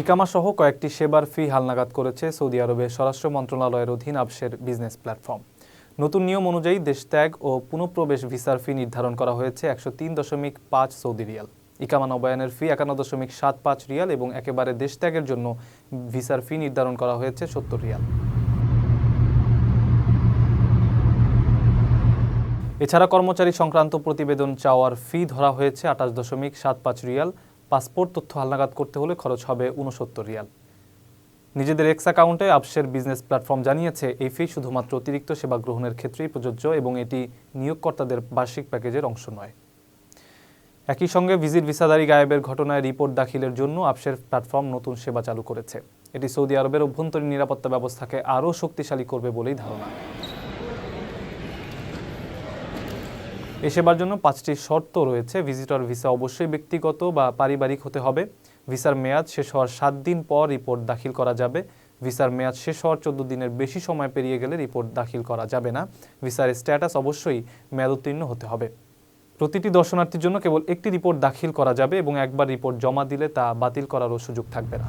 ইকামা সহ কয়েকটি সেবার ফি হালনাগাদ করেছে সৌদি আরবের স্বরাষ্ট্র মন্ত্রণালয়ের অধীন আবসের বিজনেস প্ল্যাটফর্ম। নতুন নিয়ম অনুযায়ী দেশ ত্যাগ ও পুনঃপ্রবেশ ভিসার ফি নির্ধারণ করা হয়েছে একশো তিন দশমিক পাঁচ সৌদি রিয়াল। ইকামা নবায়নের ফি একান্ন দশমিক সাত পাঁচ রিয়াল এবং একেবারে দেশ ত্যাগের জন্য ভিসার ফি নির্ধারণ করা হয়েছে সত্তর রিয়াল। এছাড়া কর্মচারী সংক্রান্ত প্রতিবেদন চাওয়ার ফি ধরা হয়েছে আঠাশ দশমিক সাত পাঁচ রিয়াল পাসপোর্ট তথ্য হালনাগাদ করতে হলে খরচ হবে উনসত্তর রিয়াল। নিজেদের এক্স অ্যাকাউন্টে আপসের বিজনেস প্ল্যাটফর্ম জানিয়েছে, এই ফি শুধুমাত্র অতিরিক্ত সেবা গ্রহণের ক্ষেত্রেই প্রযোজ্য এবং এটি নিয়োগকর্তাদের বার্ষিক প্যাকেজের অংশ নয়। একই সঙ্গে ভিজিট ভিসাদারি গায়েবের ঘটনায় রিপোর্ট দাখিলের জন্য আপসের প্ল্যাটফর্ম নতুন সেবা চালু করেছে। এটি সৌদি আরবের অভ্যন্তরীণ নিরাপত্তা ব্যবস্থাকে আরও শক্তিশালী করবে বলেই ধারণা। এ সেবার জন্য পাঁচটি শর্ত রয়েছে। ভিজিটর ভিসা অবশ্যই ব্যক্তিগত বা পারিবারিক হতে হবে। ভিসার মেয়াদ শেষ হওয়ার সাত দিন পর রিপোর্ট দাখিল করা যাবে। ভিসার মেয়াদ শেষ হওয়ার চোদ্দ দিনের বেশি সময় পেরিয়ে গেলে রিপোর্ট দাখিল করা যাবে না। ভিসার স্ট্যাটাস অবশ্যই মেয়াদ উত্তীর্ণ হতে হবে। প্রতিটি দর্শনার্থীর জন্য কেবল একটি রিপোর্ট দাখিল করা যাবে এবং একবার রিপোর্ট জমা দিলে তা বাতিল করারও সুযোগ থাকবে না।